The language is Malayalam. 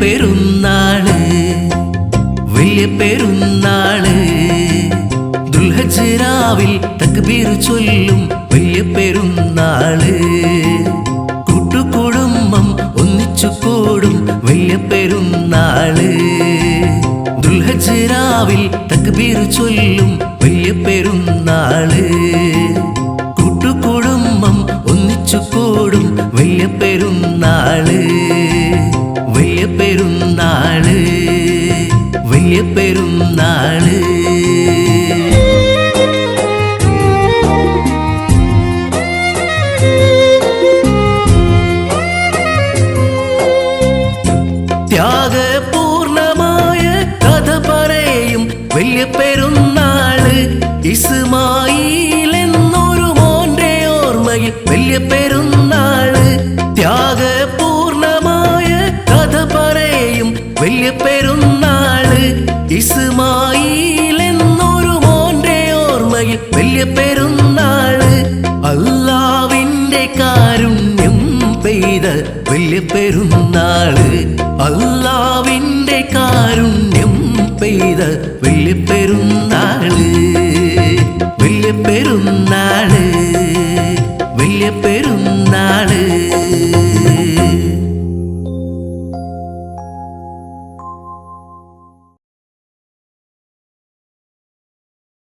പെരുന്നാൾ വലിയ പെരുന്നാൾ. ദുൽഹജരാവിൽ തക്ബീർ ചൊല്ലും വലിയ പെരുന്നാൾ. കൂട്ടുകുടുംബം ഒന്നിച്ചു കൂടും വലിയ പെരുന്നാൾ. ദുൽഹജരാവിൽ തക്ബീർ ചൊല്ലും വലിയ പെരുന്നാൾ. കൂട്ടുകുടുംബം ഒന്നിച്ചു കൂടും വലിയ പെരുന്നാൾ. പെരുന്നാൾ ത്യാഗപൂർണമായ കഥ പറയും വലിയ പെരുന്നാൾ. ഇസ്മായിൽ എന്നൊരു മോന്റെ ഓർമ്മയിൽ വലിയ പെരുന്നാൾ. ത്യാഗപൂർണമായ ഇസ്മായിൽ എന്നൊരു മോന്റെ ഓർമ്മയിൽ വലിയ പെരുന്നാൾ അല്ലാവിന്റെ കാരുണ്യം പെയ്ത വലിയ പെരുന്നാൾ അല്ലാവിന്റെ കാരുണ്യം പെയ്ത വലിയ പെരുന്നാൾ വലിയ പെരുന്നാൾ വലിയ പെരുന്നാൾ.